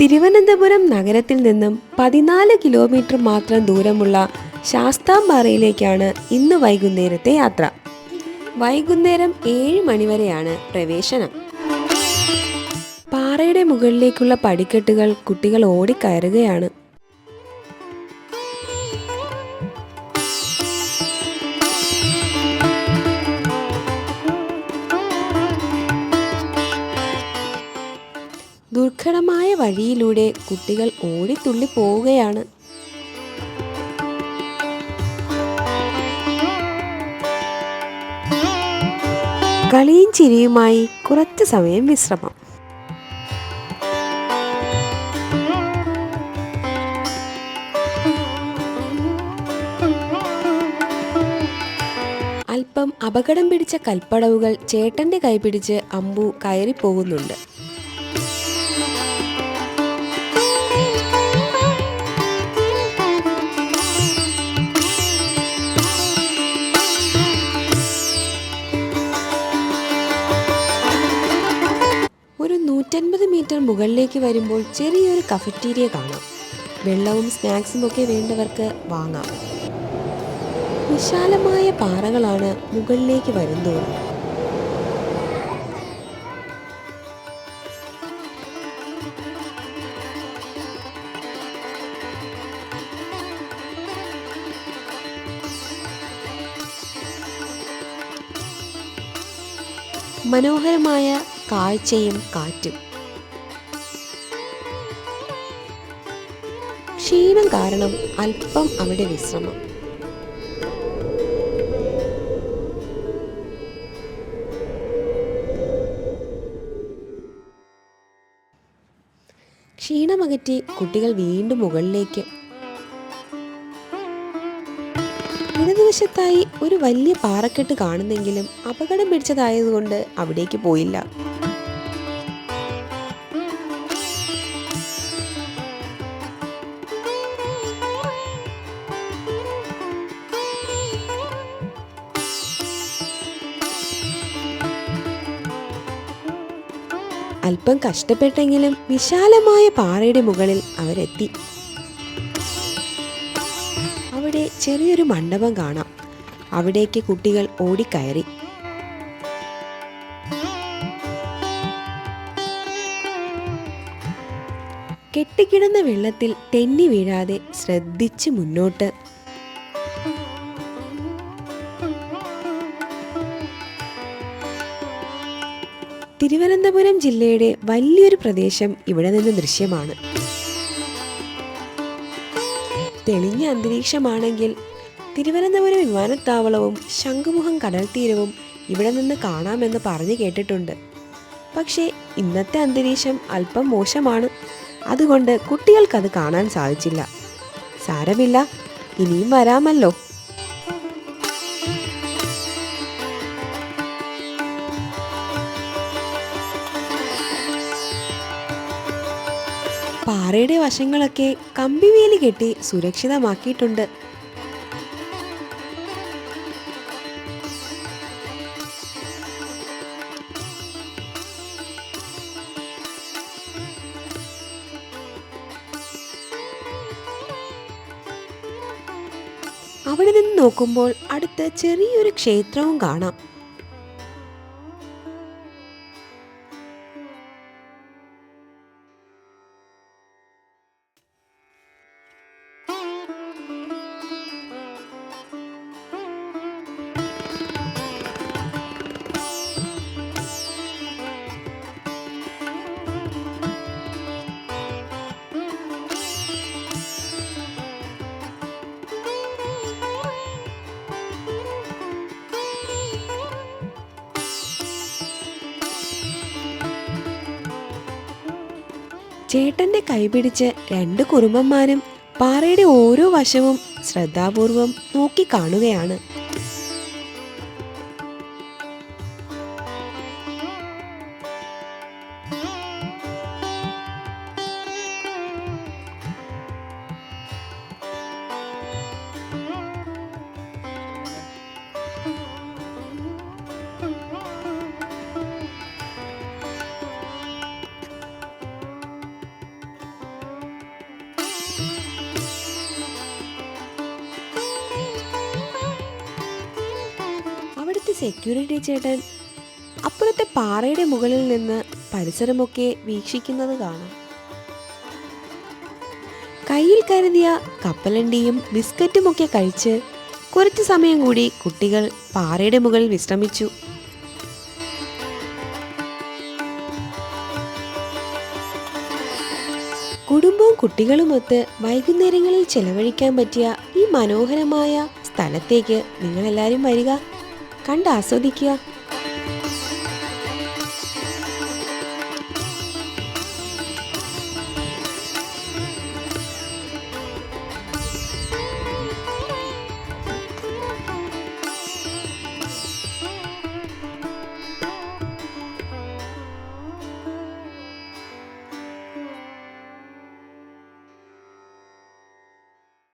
തിരുവനന്തപുരം നഗരത്തിൽ നിന്നും പതിനാല് കിലോമീറ്റർ മാത്രം ദൂരമുള്ള ശാസ്താംപാറയിലേക്കാണ് ഇന്ന് വൈകുന്നേരത്തെ യാത്ര. വൈകുന്നേരം ഏഴ് മണിവരെയാണ് പ്രവേശനം. പാറയുടെ മുകളിലേക്കുള്ള പടിക്കെട്ടുകൾ കുട്ടികൾ ഓടിക്കയറുകയാണ്. ദുർഘടമായ വഴിയിലൂടെ കുട്ടികൾ ഓടിത്തുള്ളി പോവുകയാണ്. കളിയും ചിരിയുമായി കുറച്ച് സമയം വിശ്രമം. അല്പം അപകടം പിടിച്ച കൽപ്പടവുകൾ ചേട്ടന്റെ കൈപിടിച്ച് അമ്പു കയറിപ്പോകുന്നുണ്ട്. മുകളിലേക്ക് വരുമ്പോൾ ചെറിയൊരു കഫറ്റീരിയ കാണാം. വെള്ളവും സ്നാക്സും ഒക്കെ വേണ്ടവർക്ക് വാങ്ങാം. വിശാലമായ പാറകളാണ് മുകളിലേക്ക് വരുന്തോറും മനോഹരമായ കാഴ്ചയും കാറ്റും. ക്ഷീണം കാരണം അല്പം അവിടെ വിശ്രമം. ക്ഷീണമകറ്റി കുട്ടികൾ വീണ്ടും മുകളിലേക്ക്. ഇടതുവശത്തായി ഒരു വലിയ പാറക്കെട്ട് കാണുന്നെങ്കിലും അപകടം പിടിച്ചതായതുകൊണ്ട് അവിടേക്ക് പോയില്ല. അല്പം കഷ്ടപ്പെട്ടെങ്കിലും വിശാലമായ പാറയുടെ മുകളിൽ അവരെത്തി. അവിടെ ചെറിയൊരു മണ്ഡപം കാണാം. അവിടേക്ക് കുട്ടികൾ ഓടിക്കയറി. കെട്ടിക്കിടന്ന വെള്ളത്തിൽ തെന്നി വീഴാതെ ശ്രദ്ധിച്ച് മുന്നോട്ട്. തിരുവനന്തപുരം ജില്ലയുടെ വലിയൊരു പ്രദേശം ഇവിടെ നിന്ന് ദൃശ്യമാണ്. തെളിഞ്ഞ അന്തരീക്ഷമാണെങ്കിൽ തിരുവനന്തപുരം വിമാനത്താവളവും ശംഖുമുഖം കടൽ തീരവും ഇവിടെ നിന്ന് കാണാമെന്ന് പറഞ്ഞു കേട്ടിട്ടുണ്ട്. പക്ഷേ ഇന്നത്തെ അന്തരീക്ഷം അല്പം മോശമാണ്. അതുകൊണ്ട് കുട്ടികൾക്കത് കാണാൻ സാധിച്ചില്ല. സാരമില്ല. ഇനിയും വരാമല്ലോ. പാറയുടെ വശങ്ങളൊക്കെ കമ്പിവേലി കെട്ടി സുരക്ഷിതമാക്കിയിട്ടുണ്ട്. അവിടെ നിന്ന് നോക്കുമ്പോൾ അടുത്ത് ചെറിയൊരു ക്ഷേത്രവും കാണാം. ചേട്ടന്റെ കൈപിടിച്ച് രണ്ട് കുറുമ്പന്മാരും പാറയുടെ ഓരോ വശവും ശ്രദ്ധാപൂർവം നോക്കി സെക്യൂരിറ്റി ചേട്ടൻ അപ്പുറത്തെ പാറയുടെ മുകളിൽ നിന്ന് പരിസരമൊക്കെ വീക്ഷിക്കുന്നത് കാണാം. കയ്യിൽ കരുതിയ കപ്പലണ്ടിയും ബിസ്ക്കറ്റുമൊക്കെ കഴിച്ച് കുറച്ച് സമയം കൂടി കുട്ടികൾ പാറയുടെ മുകളിൽ വിശ്രമിച്ചു. കുടുംബവും കുട്ടികളുമൊത്ത് വൈകുന്നേരങ്ങളിൽ ചെലവഴിക്കാൻ പറ്റിയ ഈ മനോഹരമായ സ്ഥലത്തേക്ക് നിങ്ങളെല്ലാവരും വരിക. കണ്ട് ആസ്വദിക്കുക.